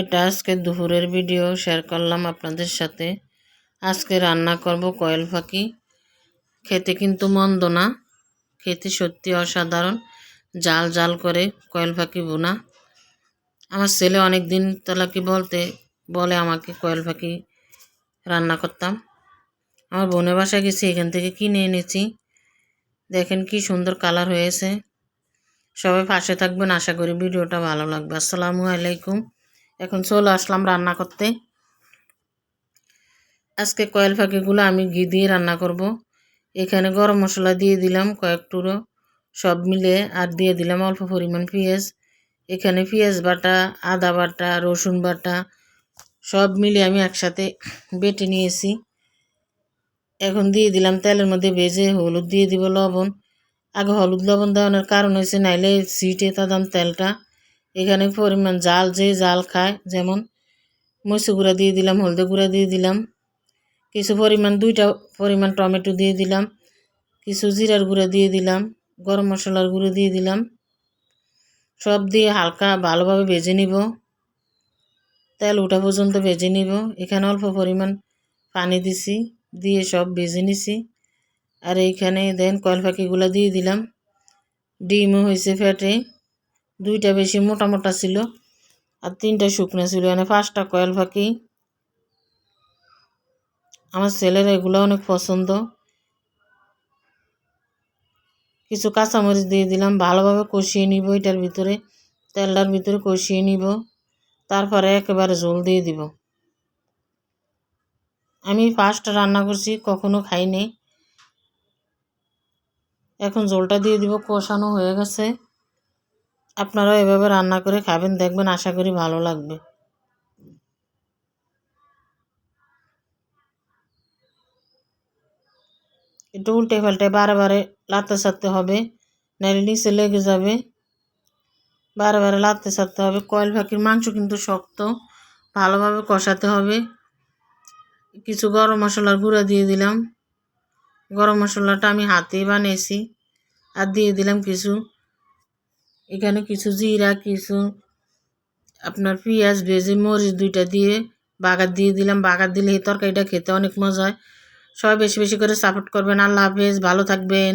এটা আজকে দুপুরের ভিডিও শেয়ার করলাম আপনাদের সাথে। আজকে রান্না করব কয়েল পাখি খেতে কিন্তু মন্দ না, খেতে সত্যি অসাধারণ। জাল জাল করে কয়েল পাখি বোনা। আমার ছেলে অনেক দিন তালাকি বলতে, বলে আমাকে কয়েল পাখি রান্না করতাম। আমার বোনের বাসায় গেছি, এখান থেকে কিনে এনেছি। দেখেন কি সুন্দর কালার হয়েছে। সবাই পাশে থাকবেন, আশা করি ভিডিওটা ভালো লাগবে। আসসালামু আলাইকুম। এখন চলে আসলাম রান্না করতে। আজকে কয়েল পাখিগুলো আমি ঘি দিয়ে রান্না করব। এখানে গরম মশলা দিয়ে দিলাম কয়েক টুরো সব মিলে, আর দিয়ে দিলাম অল্প পরিমাণ পেঁয়াজ। এখানে পেঁয়াজ বাটা, আদা বাটা, রসুন বাটা, সব মিলে আমি একসাথে বেটে নিয়েছি। এখন দিয়ে দিলাম তেলের মধ্যে ভেজে হলুদ দিয়ে দিব লবণ। আগে হলুদ লবণ দেওয়ানোর কারণ হয়েছে, নাইলে সিটে দাম তেলটা এখানে পরিমাণ জাল, যে জাল খায়, যেমন মরিচ গুঁড়া দিয়ে দিলাম, হলদে গুঁড়া দিয়ে দিলাম, কিছু পরিমাণ, দুইটা পরিমাণ টমেটো দিয়ে দিলাম, কিছু জিরার গুঁড়া দিয়ে দিলাম, গরম মশলার গুঁড়ো দিয়ে দিলাম, সব দিয়ে হালকা ভালোভাবে ভেজে নিব। তেল ওঠা পর্যন্ত ভেজে নিব। এখানে অল্প পরিমাণ পানি দিছি, দিয়ে সব ভেজে নিছি। আর এইখানে দেন কয়েল পাখিগুলো দিয়ে দিলাম। ডিমও হয়েছে ফ্যাটে দুইটা বেশি মোটা মোটা ছিল আর তিনটা শুকনো ছিল। মানে পাঁচটা কয়েল পাখি আমার ছেলের এগুলো অনেক পছন্দ। কিছু কাঁচামরিচ দিয়ে দিলাম, ভালোভাবে কষিয়ে নিব এটার ভিতরে, তেলটার ভিতরে কষিয়ে নিব, তারপরে একেবারে ঝোল দিয়ে দিব। আমি ফার্স্ট রান্না করছি, কখনো খাইনি। এখন ঝোলটা দিয়ে দিব, কষানো হয়ে গেছে। আপনারাও এভাবে রান্না করে খাবেন, দেখবেন আশা করি ভালো লাগবে। একটু উল্টে পাল্টে বারে বারে লাতে সারতে হবে নাইলে নিচে লেগে যাবে। বারে বারে লাতে সারতে হবে, কয়েল পাখির মাংস কিন্তু শক্ত, ভালোভাবে কষাতে হবে। কিছু গরম মশলার গুঁড়া দিয়ে দিলাম। গরম মশলাটা আমি হাতেই বানিয়েছি, আর দিয়ে দিলাম কিছু এখানে কিছু জিরা, কিছু আপনার পেঁয়াজ, ভেজে মরিচ দুইটা দিয়ে বাগার দিয়ে দিলাম। বাগার দিলে এই তরকারিটা খেতে অনেক মজা হয়। সবাই বেশি বেশি করে সাপোর্ট করবেন। আল্লাহ হাফেজ। ভালো থাকবেন।